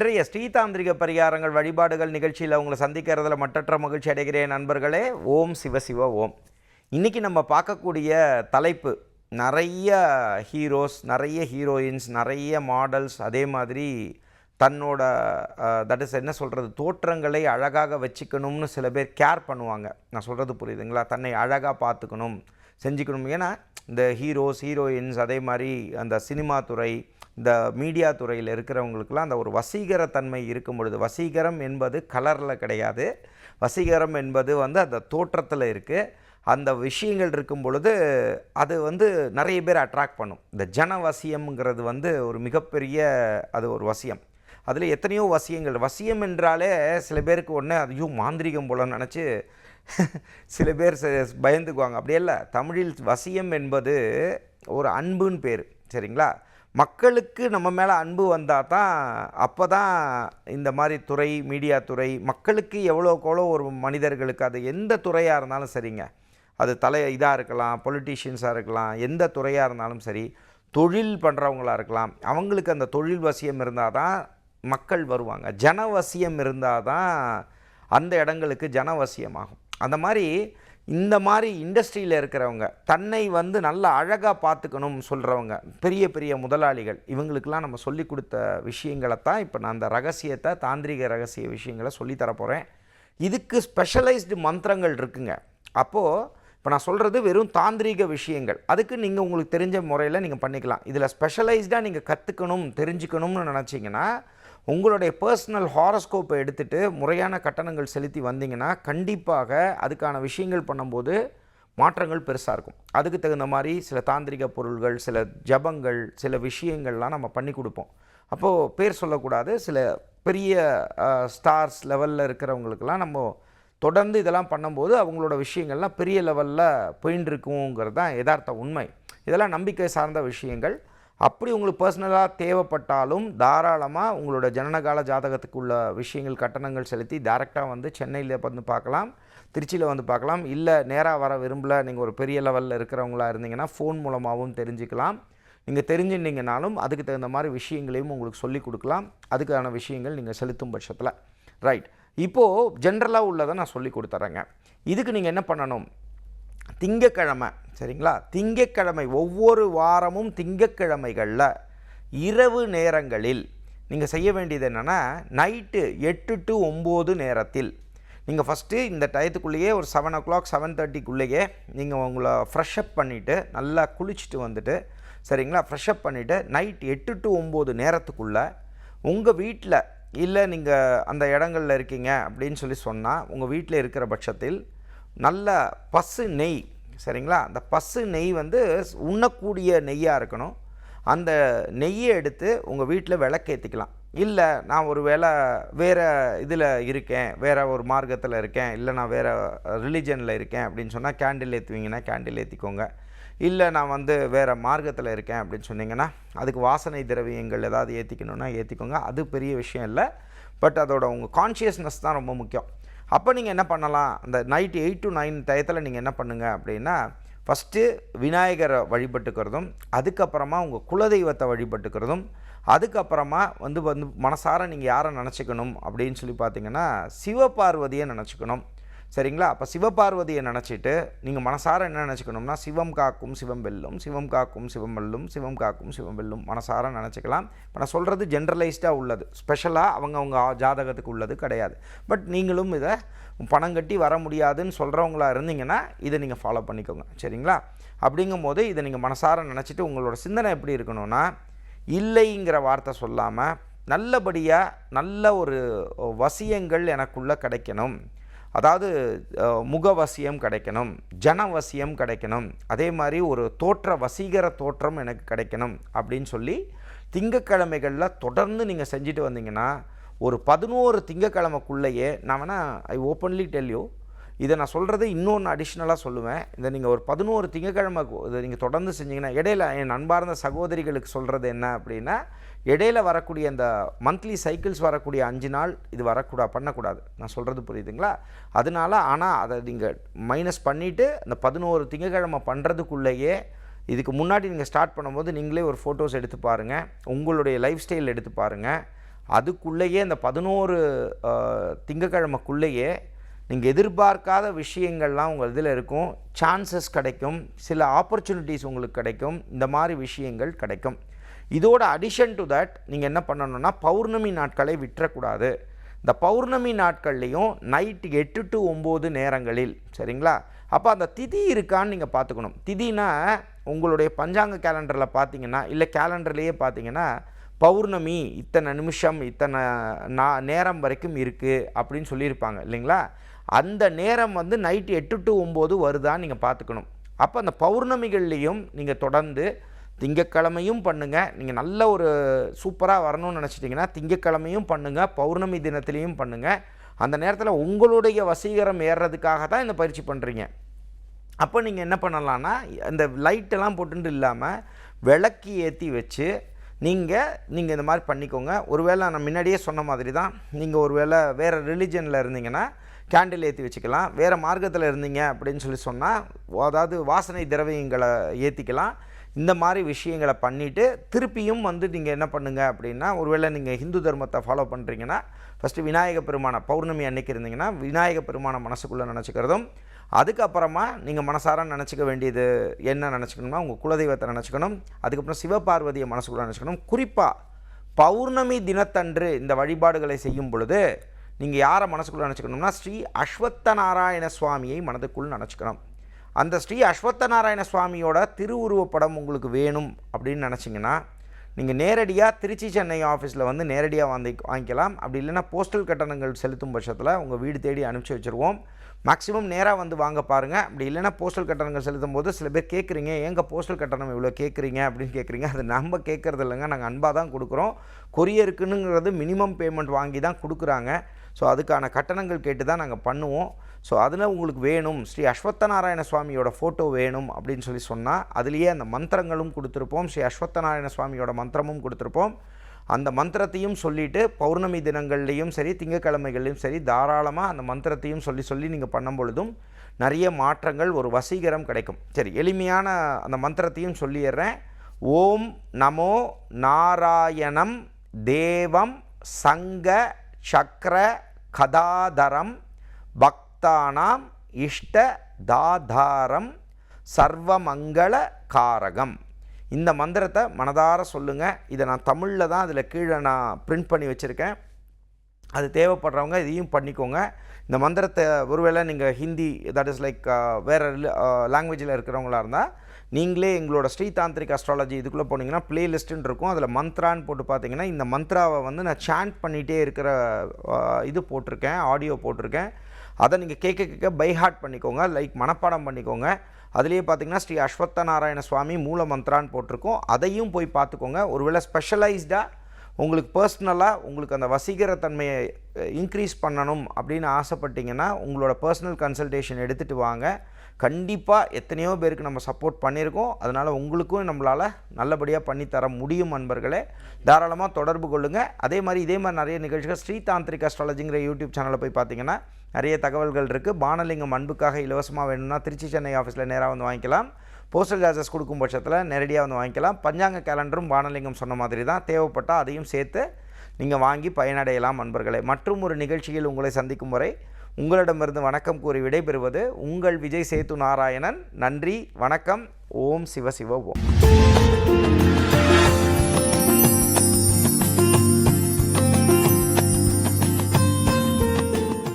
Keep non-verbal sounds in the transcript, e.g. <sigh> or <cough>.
இன்றைய ஸ்ரீதாந்திரிக பரிகாரங்கள் வழிபாடுகள் நிகழ்ச்சியில் உங்களை சந்திக்கிறதுல மட்டற்ற மகிழ்ச்சி அடைகிறேன் நண்பர்களே. ஓம் சிவசிவ ஓம். இன்றைக்கி நம்ம பார்க்கக்கூடிய தலைப்பு நிறைய ஹீரோஸ் நிறைய ஹீரோயின்ஸ் நிறைய மாடல்ஸ் அதே மாதிரி தன்னோட தட் இஸ் என்ன சொல்கிறது தோற்றங்களை அழகாக வச்சுக்கணும்னு சில பேர் கேர் பண்ணுவாங்க. நான் சொல்கிறது புரியுதுங்களா? தன்னை அழகாக பார்த்துக்கணும் செஞ்சுக்கணும். ஏன்னா இந்த ஹீரோஸ் ஹீரோயின்ஸ் அதே மாதிரி அந்த சினிமா துறை இந்த மீடியா துறையில் இருக்கிறவங்களுக்குலாம் அந்த ஒரு வசீகரத்தன்மை இருக்கும் பொழுது வசீகரம் என்பது கலரில் கிடையாது. வசீகரம் என்பது வந்து அந்த தோற்றத்தில் இருக்குது அந்த விஷயங்கள் இருக்கும் பொழுது அது வந்து நிறைய பேர் அட்ராக்ட் பண்ணும். இந்த ஜனவசியம்ங்கிறது வந்து ஒரு மிகப்பெரிய அது ஒரு வசியம். அதில் எத்தனையோ வசியங்கள். வசியம் என்றாலே சில பேருக்கு ஒன்று ஐயோ மாந்திரிகம் போல நினச்சி <laughs> சில பேர் ச- பயந்துக்குவாங்க. அப்படியே இல்லை. தமிழில் வசியம் என்பது ஒரு அன்புன்னு பேர். சரிங்களா? மக்களுக்கு நம்ம மேலே அன்பு வந்தால் தான் அப்போ தான் இந்த மாதிரி துறை மீடியா துறை மக்களுக்கு எவ்வளோக்கு ஒரு மனிதர்களுக்கு அது எந்த துறையாக இருந்தாலும் சரிங்க. அது தலை இதாக இருக்கலாம் பொலிட்டீஷியன்ஸாக இருக்கலாம் எந்த துறையாக இருந்தாலும் சரி தொழில் பண்ணுறவங்களாக இருக்கலாம். அவங்களுக்கு அந்த தொழில் வசியம் இருந்தால் தான் மக்கள் வருவாங்க. ஜனவசியம் இருந்தால் தான் அந்த இடங்களுக்கு ஜனவசியமாகும் அந்த மாதிரி இந்த மாதிரி இண்டஸ்ட்ரியில் இருக்கிறவங்க தன்னை வந்து நல்ல அழகாக பார்த்துக்கணும் சொல்கிறவங்க பெரிய பெரிய முதலாளிகள் இவங்களுக்கெல்லாம் நம்ம சொல்லி கொடுத்த விஷயங்களை தான் இப்போ நான் அந்த ரகசியத்தை தாந்திரிக ரகசிய விஷயங்களை சொல்லித் இதுக்கு ஸ்பெஷலைஸ்டு மந்திரங்கள் இருக்குங்க. அப்போது இப்போ நான் சொல்கிறது வெறும் தாந்திரீக விஷயங்கள். அதுக்கு நீங்கள் உங்களுக்கு தெரிஞ்ச முறையில் நீங்கள் பண்ணிக்கலாம். இதில் ஸ்பெஷலைஸ்டாக நீங்கள் கற்றுக்கணும் தெரிஞ்சுக்கணும்னு நினச்சிங்கன்னா உங்களுடைய பர்சனல் ஹாரஸ்கோப்பை எடுத்துகிட்டு முறையான கட்டணங்கள் செலுத்தி வந்தீங்கன்னா கண்டிப்பாக அதுக்கான விஷயங்கள் பண்ணும்போது மாற்றங்கள் பெருசாக இருக்கும். அதுக்கு தகுந்த மாதிரி சில தாந்திரிக பொருள்கள் சில ஜபங்கள் சில விஷயங்கள்லாம் நம்ம பண்ணி கொடுப்போம். அப்போது பேர் சொல்லக்கூடாது. சில பெரிய ஸ்டார்ஸ் லெவலில் இருக்கிறவங்களுக்கெல்லாம் நம்ம தொடர்ந்து இதெல்லாம் பண்ணும்போது அவங்களோட விஷயங்கள்லாம் பெரிய லெவலில் போயின்னு இருக்குங்கிறது தான் யதார்த்த உண்மை. இதெல்லாம் நம்பிக்கை சார்ந்த விஷயங்கள். அப்படி உங்களுக்கு பர்சனலாக தேவைப்பட்டாலும் தாராளமாக உங்களோட ஜனனகால ஜாதகத்துக்கு உள்ள விஷயங்கள் கட்டணங்கள் செலுத்தி டேரெக்டாக வந்து சென்னையில் வந்து பார்க்கலாம் திருச்சியில் வந்து பார்க்கலாம். இல்லை நேராக வர விரும்பல நீங்கள் ஒரு பெரிய லெவலில் இருக்கிறவங்களா இருந்தீங்கன்னா ஃபோன் மூலமாகவும் தெரிஞ்சுக்கலாம். நீங்கள் தெரிஞ்சுட்டீங்கனாலும் அதுக்கு தகுந்த மாதிரி விஷயங்களையும் உங்களுக்கு சொல்லிக் கொடுக்கலாம். அதுக்கான விஷயங்கள் நீங்கள் செலுத்தும் பட்சத்தில். ரைட் இப்போது ஜென்ரலாக உள்ளதை நான் சொல்லி கொடுத்துட்றேங்க இதுக்கு நீங்கள் என்ன பண்ணணும்? திங்கக்கிழமை சரிங்களா? திங்கக்கிழமை ஒவ்வொரு வாரமும் திங்கக்கிழமைகளில் இரவு நேரங்களில் நீங்கள் செய்ய வேண்டியது என்னென்னா நைட்டு எட்டு டு ஒம்பது நேரத்தில் நீங்கள் ஃபஸ்ட்டு இந்த டயத்துக்குள்ளேயே ஒரு செவன் ஓ கிளாக் செவன் தேர்ட்டிக்குள்ளேயே நீங்கள் உங்களை ஃப்ரெஷ்அப் பண்ணிவிட்டு நல்லா குளிச்சுட்டு வந்துட்டு சரிங்களா? ஃப்ரெஷ்அப் பண்ணிவிட்டு நைட் எட்டு டு ஒம்பது நேரத்துக்குள்ளே உங்கள் வீட்டில் இல்லை நீங்கள் அந்த இடங்களில் இருக்கீங்க அப்படின்னு சொல்லி சொன்னால் உங்கள் வீட்டில் இருக்கிற பட்சத்தில் நல்ல பசு நெய் சரிங்களா? அந்த பசு நெய் வந்து உண்ணக்கூடிய நெய்யாக இருக்கணும். அந்த நெய்யை எடுத்து உங்கள் வீட்டில் விளக்கேற்றிக்கலாம் இல்லை நான் ஒரு வேளை வேறு இதில் இருக்கேன் வேறு ஒரு மார்க்கத்தில் இருக்கேன் இல்லை நான் வேறு ரிலிஜனில் இருக்கேன் அப்படின்னு சொன்னால் கேண்டில் ஏற்றுவீங்கன்னா கேண்டில் ஏற்றிக்கோங்க இல்லை நான் வந்து வேறு மார்க்கத்தில் இருக்கேன் அப்படின்னு சொன்னிங்கன்னா அதுக்கு வாசனை திரவியங்கள் ஏதாவது ஏற்றிக்கணுன்னா ஏற்றிக்கோங்க அது பெரிய விஷயம் இல்லை. பட் அதோட உங்கள் கான்ஷியஸ்னஸ் தான் ரொம்ப முக்கியம். அப்போ நீங்கள் என்ன பண்ணலாம்? அந்த நைட் எயிட் டு நைன் டயத்தில் நீங்கள் என்ன பண்ணுங்கள் அப்படின்னா ஃபஸ்ட்டு விநாயகரை வழிபட்டுக்கிறதும் அதுக்கப்புறமா உங்கள் குலதெய்வத்தை வழிபட்டுக்கிறதும் அதுக்கப்புறமா வந்து வந்து மனசார நீங்கள் யாரை நினச்சிக்கணும் அப்படின்னு சொல்லி பார்த்தீங்கன்னா சிவபார்வதியை நினச்சிக்கணும். சரிங்களா? அப்போ சிவபார்வதியை நினச்சிட்டு நீங்கள் மனசார என்ன நினச்சிக்கணும்னா சிவம் காக்கும் சிவம் வெல்லும் சிவம் காக்கும் சிவம் வெல்லும் சிவம் காக்கும் சிவம் வெல்லும் மனசார நினச்சிக்கலாம். இப்போ நான் சொல்கிறது ஜென்ரலைஸ்டாக உள்ளது. ஸ்பெஷலாக அவங்கவுங்க ஜாதகத்துக்கு உள்ளது கிடையாது. பட் நீங்களும் இதை பணம் கட்டி வர முடியாதுன்னு சொல்கிறவங்களா இருந்தீங்கன்னா இதை நீங்கள் ஃபாலோ பண்ணிக்கோங்க. சரிங்களா? அப்படிங்கும்போது இதை நீங்கள் மனசார நினச்சிட்டு உங்களோட சிந்தனை எப்படி இருக்கணும்னா இல்லைங்கிற வார்த்தை சொல்லாமல் நல்லபடியாக நல்ல ஒரு வசியங்கள் எனக்குள்ளே கிடைக்கணும். அதாவது முகவசியம் கிடைக்கணும் ஜனவசியம் கிடைக்கணும் அதே மாதிரி ஒரு தோற்ற வசீகர தோற்றம் எனக்கு கிடைக்கணும் அப்படின்னு சொல்லி திங்கக்கிழமைகளில் தொடர்ந்து நீங்கள் செஞ்சுட்டு வந்தீங்கன்னா ஒரு பதினோரு திங்கக்கிழமைக்குள்ளேயே நான் வேணால் ஐ ஓப்பன்லி டெல் யூ இதை நான் சொல்கிறது இன்னொன்று அடிஷ்னலாக சொல்லுவேன். இதை நீங்கள் ஒரு பதினோரு திங்கக்கிழமை இதை நீங்கள் தொடர்ந்து செஞ்சீங்கன்னா இடையில என் அன்பார்ந்த சகோதரிகளுக்கு சொல்கிறது என்ன அப்படின்னா இடையில வரக்கூடிய அந்த மந்த்லி சைக்கிள்ஸ் வரக்கூடிய அஞ்சு நாள் இது வரக்கூடா பண்ணக்கூடாது. நான் சொல்கிறது புரியுதுங்களா? அதனால ஆனால் அதை நீங்கள் மைனஸ் பண்ணிவிட்டு அந்த பதினோரு திங்கக்கிழமை பண்ணுறதுக்குள்ளேயே இதுக்கு முன்னாடி நீங்கள் ஸ்டார்ட் பண்ணும்போது நீங்களே ஒரு ஃபோட்டோஸ் எடுத்து பாருங்கள் உங்களுடைய லைஃப் ஸ்டைல் எடுத்து பாருங்கள் அதுக்குள்ளேயே அந்த பதினோரு திங்கக்கிழமைக்குள்ளேயே நீங்கள் எதிர்பார்க்காத விஷயங்கள்லாம் உங்கள் இதில் இருக்கும். சான்சஸ் கிடைக்கும். சில ஆப்பர்ச்சுனிட்டிஸ் உங்களுக்கு கிடைக்கும். இந்த மாதிரி விஷயங்கள் கிடைக்கும். இதோட அடிஷன் டு தட் நீங்கள் என்ன பண்ணணும்னா பௌர்ணமி நாட்களை விட்டுறக்கூடாது. இந்த பௌர்ணமி நாட்கள்லேயும் நைட்டு எட்டு டு ஒம்பது நேரங்களில் சரிங்களா? அப்போ அந்த திதி இருக்கான்னு நீங்கள் பார்த்துக்கணும். திதினா உங்களுடைய பஞ்சாங்க கேலண்டரில் பார்த்தீங்கன்னா இல்லை கேலண்டர்லேயே பார்த்தீங்கன்னா பௌர்ணமி இத்தனை நிமிஷம் இத்தனை நா நேரம் வரைக்கும் இருக்குது அப்படின்னு சொல்லியிருப்பாங்க இல்லைங்களா? அந்த நேரம் வந்து நைட்டு எட்டு டு ஒம்பது வருதான்னு நீங்கள் பார்த்துக்கணும். அப்போ அந்த பௌர்ணமிகள்லேயும் நீங்கள் தொடர்ந்து திங்கக்கிழமையும் பண்ணுங்கள் நீங்கள் நல்ல ஒரு சூப்பராக வரணும்னு நினச்சிட்டிங்கன்னா திங்கக்கிழமையும் பண்ணுங்கள் பௌர்ணமி தினத்துலேயும் பண்ணுங்கள் அந்த நேரத்தில் உங்களுடைய வசீகரம் ஏறுறதுக்காக தான் இந்த பயிற்சி பண்ணுறீங்க அப்போ நீங்கள் என்ன பண்ணலான்னா இந்த லைட்டெல்லாம் போட்டுட்டு இல்லாமல் விளக்கு ஏற்றி வச்சு நீங்கள் நீங்கள் இந்த மாதிரி பண்ணிக்கோங்க. ஒருவேளை நான் முன்னாடியே சொன்ன மாதிரி தான் நீங்கள் ஒருவேளை வேறு ரிலிஜனில் இருந்தீங்கன்னா கேண்டில் ஏற்றி வச்சுக்கலாம். வேறு மார்க்கத்தில் இருந்தீங்க அப்படின்னு சொல்லி சொன்னால் அதாவது வாசனை திரவியங்களை ஏற்றிக்கலாம் இந்த மாதிரி விஷயங்களை பண்ணிவிட்டு திருப்பியும் வந்து நீங்கள் என்ன பண்ணுங்க அப்படின்னா ஒருவேளை நீங்கள் ஹிந்து தர்மத்தை ஃபாலோ பண்ணுறீங்கன்னா ஃபஸ்ட்டு விநாயக பெருமான பௌர்ணமி அன்னைக்கு இருந்தீங்கன்னா விநாயக பெருமான மனசுக்குள்ளே நினச்சிக்கிறதும் அதுக்கப்புறமா நீங்கள் மனசார நினச்சிக்க வேண்டியது என்ன நினச்சிக்கணும்னா உங்கள் குலதெய்வத்தை நினச்சிக்கணும் அதுக்கப்புறம் சிவபார்வதியை மனசுக்குள்ளே நினச்சிக்கணும். குறிப்பாக பௌர்ணமி தினத்தன்று இந்த வழிபாடுகளை செய்யும் பொழுது நீங்கள் யாரை மனசுக்குள்ளே நினச்சிக்கணும்னா ஸ்ரீ அஸ்வத்த நாராயண சுவாமியை மனதுக்குள் நினச்சிக்கணும். அந்த ஸ்ரீ அஸ்வத்த நாராயண சுவாமியோட திருவுருவப்படம் உங்களுக்கு வேணும் அப்படின்னு நினச்சிங்கன்னா நீங்கள் நேரடியாக திருச்சி சென்னை ஆஃபீஸில் வந்து நேரடியாக வாங்கி வாங்கிக்கலாம். அப்படி இல்லைன்னா போஸ்டல் கட்டணங்கள் செலுத்தும் பட்சத்தில் உங்கள் வீடு தேடி அனுப்பிச்சி வச்சுருவோம். மேக்ஸிமம் நேராக வந்து வாங்க பாருங்கள் அப்படி இல்லைன்னா போஸ்டல் கட்டணங்கள் செலுத்தும் போது சில பேர் கேட்குறீங்க எங்கள் போஸ்டல் கட்டணம் இவ்வளோ கேட்குறீங்க அப்படின்னு கேட்குறீங்க அது நம்ம கேட்குறது இல்லைங்க. நாங்கள் அன்பாக தான் கொடுக்குறோம். கொரியருக்குன்னுங்கிறது மினிமம் பேமெண்ட் வாங்கி தான் கொடுக்குறாங்க. ஸோ அதுக்கான கட்டணங்கள் கேட்டு தான் நாங்கள் பண்ணுவோம். ஸோ அதில் உங்களுக்கு வேணும். ஸ்ரீ அஸ்வத்த நாராயண சுவாமியோட ஃபோட்டோ வேணும் அப்படின்னு சொல்லி சொன்னால் அதுலேயே அந்த மந்திரங்களும் கொடுத்துருப்போம். ஸ்ரீ அஸ்வத்த நாராயண சுவாமியோட மந்திரமும் கொடுத்துருப்போம். அந்த மந்திரத்தையும் சொல்லிவிட்டு பௌர்ணமி தினங்கள்லேயும் சரி திங்கக்கிழமைகள்லையும் சரி தாராளமாக அந்த மந்திரத்தையும் சொல்லி சொல்லி நீங்கள் பண்ணும் பொழுதும் நிறைய மாற்றங்கள் ஒரு வசீகரம் கிடைக்கும். சரி எளிமையான அந்த மந்திரத்தையும் சொல்லிடுறேன். ஓம் நமோ நாராயணம் தேவம் சங்க சக்கர கதாதரம் பக்தானாம் இஷ்ட தாதாரம் சர்வமங்கள காரகம். இந்த மந்திரத்தை மனதார சொல்லுங்கள் இதை நான் தமிழில் தான் அதில் கீழே நான் பிரிண்ட் பண்ணி வச்சுருக்கேன். அது தேவைப்படுறவங்க இதையும் பண்ணிக்கோங்க. இந்த மந்திரத்தை ஒருவேளை நீங்கள் ஹிந்தி தட் இஸ் லைக் வேறு லாங்குவேஜில் இருக்கிறவங்களா இருந்தால் நீங்களே எங்களோட ஸ்ரீதாந்திரிக் அஸ்ட்ராலஜி இதுக்குள்ளே போனீங்கன்னா பிளேலிஸ்ட்டுன்னு இருக்கும். அதில் மந்த்ரான்னு போட்டு பார்த்தீங்கன்னா இந்த மந்த்ராவை வந்து நான் சாண்ட் பண்ணிகிட்டே இருக்கிற இது போட்டிருக்கேன் ஆடியோ போட்டிருக்கேன். அதை நீங்கள் கேட்க கேட்க பை ஹார்ட் பண்ணிக்கோங்க லைக் மனப்பாடம் பண்ணிக்கோங்க. அதுலேயே பார்த்தீங்கன்னா ஸ்ரீ அஸ்வத்த நாராயண சுவாமி மூல மந்த்ரான்னு போட்டிருக்கோம். அதையும் போய் பார்த்துக்கோங்க ஒருவேளை ஸ்பெஷலைஸ்டாக உங்களுக்கு பர்சனலாக உங்களுக்கு அந்த வசீகரத்தன்மையை இன்க்ரீஸ் பண்ணணும் அப்படின்னு ஆசைப்பட்டீங்கன்னா உங்களோட பர்சனல் கன்சல்டேஷன் எடுத்துகிட்டு வாங்க. கண்டிப்பாக எத்தனையோ பேருக்கு நம்ம சப்போர்ட் பண்ணியிருக்கோம். அதனால் உங்களுக்கும் நம்மளால் நல்லபடியாக பண்ணித்தர முடியும் நண்பர்களே. தாராளமாக தொடர்பு கொள்ளுங்கள் அதே மாதிரி இதே மாதிரி நிறைய நிகழ்ச்சிகள் ஸ்ரீ தாந்திரிக் அஸ்ட்ராலஜிங்கிற யூடியூப் சேனலில் போய் பார்த்தீங்கன்னா நிறைய தகவல்கள் இருக்குது பானலிங்கம் அன்புக்காக இலவசமாக வேணும்னா திருச்சி சென்னை ஆஃபீஸில் நேராக வந்து வாங்கிக்கலாம். போஸ்டல் சார்ஜஸ் கொடுக்கும் பட்சத்தில் நேரடியாக வந்து வாங்கிக்கலாம். பஞ்சாங்க கேலண்டரும் பானலிங்கம் சொன்ன மாதிரி தான். தேவைப்பட்டால் அதையும் சேர்த்து நீங்கள் வாங்கி பயனடையலாம் நண்பர்களே. மற்றும் ஒரு நிகழ்ச்சியில் உங்களை சந்திக்கும் வரை உங்களிடமிருந்து வணக்கம் கூறி விடைபெறுவது உங்கள் விஜய் சேத்து நாராயணன். நன்றி வணக்கம். ஓம் சிவ சிவ ஓம்.